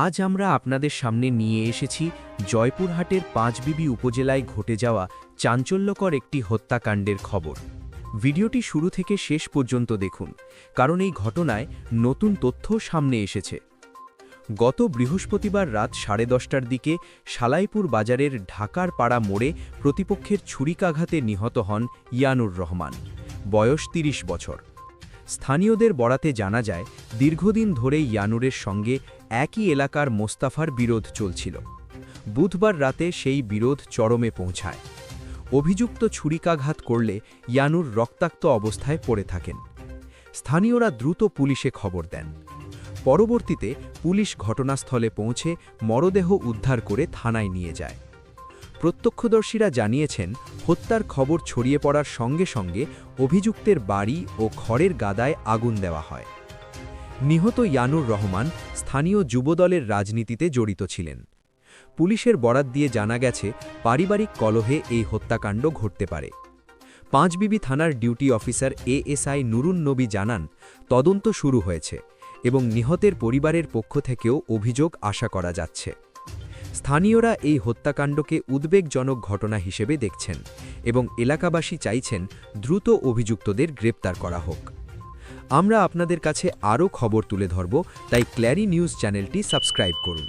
আজ আমরা আপনাদের সামনে নিয়ে এসেছি জয়পুরহাটের পাঁচবিবি উপজেলায় ঘটে যাওয়া চাঞ্চল্যকর একটি হত্যাকাণ্ডের খবর। ভিডিওটি শুরু থেকে শেষ পর্যন্ত দেখুন, কারণ এই ঘটনায় নতুন তথ্য সামনে এসেছে। গত বৃহস্পতিবার রাত সাড়ে দশটার দিকে সালাইপুর বাজারের ঢাকার পাড়া মোড়ে প্রতিপক্ষের ছুরিকাঘাতে নিহত হন ইয়ানুর রহমান, বয়স ৩০ বছর। স্থানীয়দের বরাতে জানা যায়, দীর্ঘদিন ধরে ইয়ানুরের সঙ্গে একই এলাকার মোস্তাফার বিরোধ চলছিল। বুধবার রাতে সেই বিরোধ চরমে পৌঁছায়। অভিযুক্ত ছুরিকাঘাত করলে ইয়ানুর রক্তাক্ত অবস্থায় পড়ে থাকেন। স্থানীয়রা দ্রুত পুলিশে খবর দেন। পরবর্তীতে পুলিশ ঘটনাস্থলে পৌঁছে মরদেহ উদ্ধার করে থানায় নিয়ে যায়। প্রত্যক্ষদর্শীরা জানিয়েছেন, হত্যার খবর ছড়িয়ে পড়ার সঙ্গে সঙ্গে অভিযুক্তের বাড়ি ও খড়ের গাদায় আগুন দেওয়া হয়। নিহত ইয়ানুর রহমান স্থানীয় যুবদলের রাজনীতিতে জড়িত ছিলেন। পুলিশের বরাত দিয়ে জানা গেছে, পারিবারিক কলহে এই হত্যাকাণ্ড ঘটতে পারে। পাঁচবিবি থানার ডিউটি অফিসার এএসআই নুরুন নবী জানান, তদন্ত শুরু হয়েছে এবং নিহতের পরিবারের পক্ষ থেকেও অভিযোগ আশা করা যাচ্ছে। স্থানীয়রা এই হত্যাকাণ্ডকে উদ্বেগজনক ঘটনা হিসেবে দেখছেন এবং এলাকাবাসী চাইছেন দ্রুত অভিযুক্তদের গ্রেপ্তার করা হোক। আমরা আপনাদের কাছে আরও খবর তুলে ধরব, তাই ক্ল্যারি নিউজ চ্যানেলটি সাবস্ক্রাইব করুন।